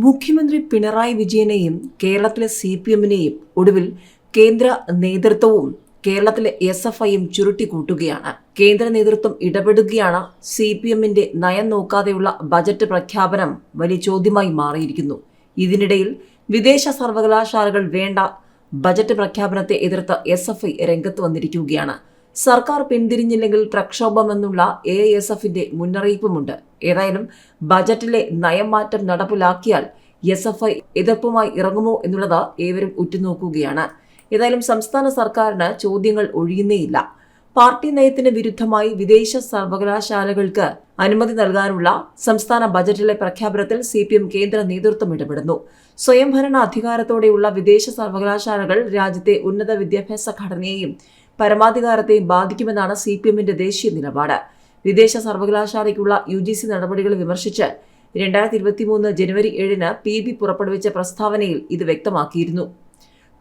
മുഖ്യമന്ത്രി പിണറായി വിജയനെയും കേരളത്തിലെ C P എമ്മിനെയും ഒടുവിൽ കേന്ദ്ര നേതൃത്വവും കേരളത്തിലെ എസ് എഫ് ഐയും ചുരുട്ടിക്കൂട്ടുകയാണ്. കേന്ദ്ര നേതൃത്വം ഇടപെടുകയാണ് സി പി എമ്മിന്റെ നയം നോക്കാതെയുള്ള ബജറ്റ് പ്രഖ്യാപനം വലിയ ചോദ്യമായി മാറിയിരിക്കുന്നു. ഇതിനിടയിൽ വിദേശ സർവകലാശാലകൾ വേണ്ട ബജറ്റ് പ്രഖ്യാപനത്തെ എതിർത്ത് എസ് എഫ് ഐ രംഗത്ത് വന്നിരിക്കുകയാണ്. സർക്കാർ പിന്തിരിഞ്ഞില്ലെങ്കിൽ പ്രക്ഷോഭമെന്നുള്ള എ എസ് എഫിന്റെ മുന്നറിയിപ്പുമുണ്ട്. ഏതായാലും ബജറ്റിലെ നയംമാറ്റം നടപ്പിലാക്കിയാൽ എസ് എഫ് ഐ എതിർപ്പുമായി ഇറങ്ങുമോ എന്നുള്ളത് ഏവരും ഉറ്റുനോക്കുകയാണ്. ഏതായാലും സംസ്ഥാന സർക്കാരിന് ചോദ്യങ്ങൾ ഒഴിയുന്നേയില്ല. പാർട്ടി നയത്തിന് വിരുദ്ധമായി വിദേശ സർവകലാശാലകൾക്ക് അനുമതി നൽകാനുള്ള സംസ്ഥാന ബജറ്റിലെ പ്രഖ്യാപനത്തിൽ സി പി എം കേന്ദ്ര നേതൃത്വം ഇടപെടുന്നു. സ്വയംഭരണ അധികാരത്തോടെയുള്ള വിദേശ സർവകലാശാലകൾ രാജ്യത്തെ ഉന്നത വിദ്യാഭ്യാസ ഘടനയെയും പരമാധികാരത്തെയും ബാധിക്കുമെന്നാണ് സി പി എമ്മിന്റെ ദേശീയ നിലപാട്. വിദേശ സർവകലാശാലയ്ക്കുള്ള യു ജി സി നടപടികൾ വിമർശിച്ച് രണ്ടായിരത്തി ഇരുപത്തിമൂന്ന് ജനുവരി ഏഴിന് പി ബി പുറപ്പെടുവിച്ച പ്രസ്താവനയിൽ ഇത് വ്യക്തമാക്കിയിരുന്നു.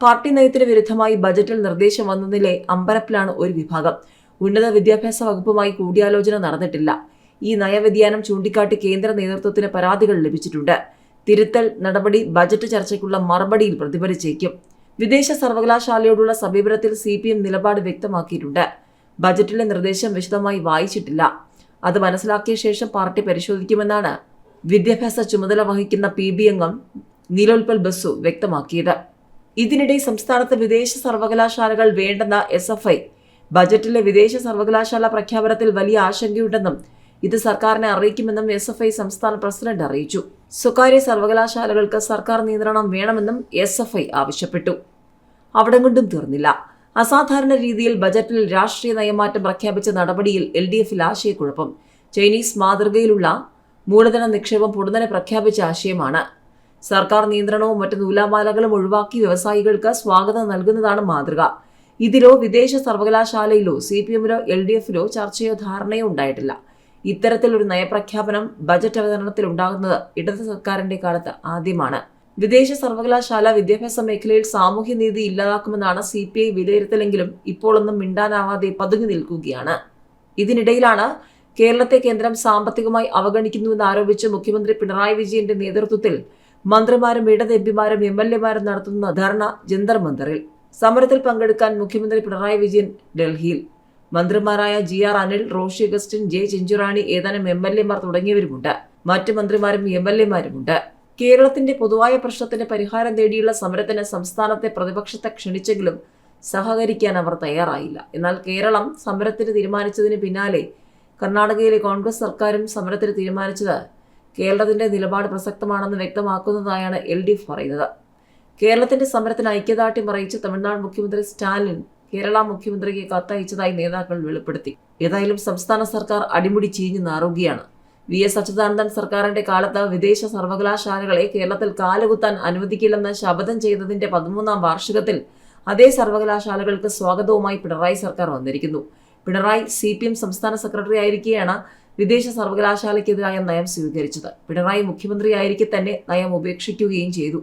പാർട്ടി നയത്തിന് വിരുദ്ധമായി ബജറ്റിൽ നിർദ്ദേശം വന്നതിലെ അമ്പരപ്പിലാണ് ഒരു വിഭാഗം. ഉന്നത വിദ്യാഭ്യാസ വകുപ്പുമായി കൂടിയാലോചന നടന്നിട്ടില്ല. ഈ നയവ്യതിയാനം ചൂണ്ടിക്കാട്ടി കേന്ദ്ര നേതൃത്വത്തിന് പരാതികൾ ലഭിച്ചിട്ടുണ്ട്. തിരുത്തൽ നടപടി ബജറ്റ് ചർച്ചയ്ക്കുള്ള മറുപടിയിൽ പ്രതിഫലിച്ചേക്കും. വിദേശ സർവകലാശാലയോടുള്ള സമീപനത്തിൽ സി പി എം നിലപാട് വ്യക്തമാക്കിയിട്ടുണ്ട്. ബജറ്റിലെ നിർദ്ദേശം വിശദമായി വായിച്ചിട്ടില്ല. അത് മനസ്സിലാക്കിയ ശേഷം പാർട്ടി പരിശോധിക്കുമെന്നാണ് വിദ്യാഭ്യാസ ചുമതല വഹിക്കുന്ന പി ബി അംഗം നീലോൽപൽ ബസു വ്യക്തമാക്കിയത്. ഇതിനിടെ സംസ്ഥാനത്ത് വിദേശ സർവകലാശാലകൾ വേണ്ടെന്ന എസ് എഫ് ഐ ബജറ്റിലെ വിദേശ സർവകലാശാല പ്രഖ്യാപനത്തിൽ വലിയ ആശങ്കയുണ്ടെന്നും ഇത് സർക്കാരിനെ അറിയിക്കുമെന്നും എസ് എഫ് ഐ സംസ്ഥാന പ്രസിഡന്റ് അറിയിച്ചു. സ്വകാര്യ സർവകലാശാലകൾക്ക് സർക്കാർ നിയന്ത്രണം വേണമെന്നും എസ് എഫ് ഐ ആവശ്യപ്പെട്ടു. അവിടം കൊണ്ടും തീർന്നില്ല. അസാധാരണ രീതിയിൽ ബജറ്റിൽ രാഷ്ട്രീയ നയമാറ്റം പ്രഖ്യാപിച്ച നടപടിയിൽ എൽ ഡി എഫിൽ ആശയക്കുഴപ്പം. ചൈനീസ് മാതൃകയിലുള്ള മൂലധന നിക്ഷേപം പൊടുന്നനെ പ്രഖ്യാപിച്ച ആശയമാണ്. സർക്കാർ നിയന്ത്രണവും മറ്റ് നൂലാമാലകളും ഒഴിവാക്കി വ്യവസായികൾക്ക് സ്വാഗതം നൽകുന്നതാണ് മാതൃക. ഇതിലോ വിദേശ സർവകലാശാലയിലോ സി പി എമ്മിലോ എൽ ഡി എഫിലോ ചർച്ചയോ ധാരണയോ ഉണ്ടായിട്ടില്ല. ഇത്തരത്തിലൊരു നയപ്രഖ്യാപനം ബജറ്റ് അവതരണത്തിൽ ഉണ്ടാകുന്നത് ഇടത് സർക്കാരിന്റെ കാലത്ത് ആദ്യമാണ്. വിദേശ സർവകലാശാല വിദ്യാഭ്യാസ മേഖലയിൽ സാമൂഹ്യനീതി ഇല്ലാതാക്കുമെന്നാണ് സി പി ഐ വിലയിരുത്തലെങ്കിലും ഇപ്പോഴൊന്നും മിണ്ടാനാവാതെ പതുങ്ങി നിൽക്കുകയാണ്. ഇതിനിടയിലാണ് കേരളത്തെ കേന്ദ്രം സാമ്പത്തികമായി അവഗണിക്കുന്നുവെന്ന് ആരോപിച്ച് മുഖ്യമന്ത്രി പിണറായി വിജയന്റെ നേതൃത്വത്തിൽ മന്ത്രിമാരും ഇടത് എംപിമാരും എം എൽ എമാരും നടത്തുന്ന ധർണ ജന്തർ മന്ദറിൽ. സമരത്തിൽ പങ്കെടുക്കാൻ മുഖ്യമന്ത്രി പിണറായി വിജയൻ ഡൽഹിയിൽ. മന്ത്രിമാരായ G R Anil Roshi Augustine J Chinchurani ഏതാനും എം എൽ എമാർ തുടങ്ങിയവരുമുണ്ട്. മറ്റ് മന്ത്രിമാരും എം എൽ എമാരുമുണ്ട്. കേരളത്തിന്റെ പൊതുവായ പ്രശ്നത്തിന് പരിഹാരം തേടിയുള്ള സമരത്തിന് സംസ്ഥാനത്തെ പ്രതിപക്ഷത്തെ ക്ഷണിച്ചെങ്കിലും സഹകരിക്കാൻ അവർ തയ്യാറായില്ല. എന്നാൽ കേരളം സമരത്തിന് തീരുമാനിച്ചതിന് പിന്നാലെ കർണാടകയിലെ കോൺഗ്രസ് സർക്കാരും സമരത്തിന് തീരുമാനിച്ചത് കേരളത്തിന്റെ നിലപാട് പ്രസക്തമാണെന്ന് വ്യക്തമാക്കുന്നതായാണ് എൽ ഡി എഫ് പറയുന്നത്. കേരളത്തിന്റെ സമരത്തിന് ഐക്യദാർഢ്യം അറിയിച്ച് തമിഴ്നാട് മുഖ്യമന്ത്രി സ്റ്റാലിൻ കേരള മുഖ്യമന്ത്രിക്ക് കത്തയച്ചതായി നേതാക്കൾ വെളിപ്പെടുത്തി. ഏതായാലും സംസ്ഥാന സർക്കാർ അടിമുടി ചീഞ്ഞു നാറുകയാണ്. വി എസ് അച്യുതാനന്ദൻ സർക്കാരിന്റെ കാലത്ത് വിദേശ സർവകലാശാലകളെ കേരളത്തിൽ കാലുകുത്താൻ അനുവദിക്കില്ലെന്ന് ശപഥം ചെയ്തതിന്റെ പതിമൂന്നാം വാർഷികത്തിൽ അതേ സർവകലാശാലകൾക്ക് സ്വാഗതവുമായി പിണറായി സർക്കാർ വന്നിരിക്കുന്നു. പിണറായി സി പി എം സംസ്ഥാന സെക്രട്ടറി ആയിരിക്കെയാണ് വിദേശ സർവകലാശാലയ്ക്കെതിരായ നയം സ്വീകരിച്ചത്. പിണറായി മുഖ്യമന്ത്രിയായിരിക്കെ തന്നെ നയം ഉപേക്ഷിക്കുകയും ചെയ്തു.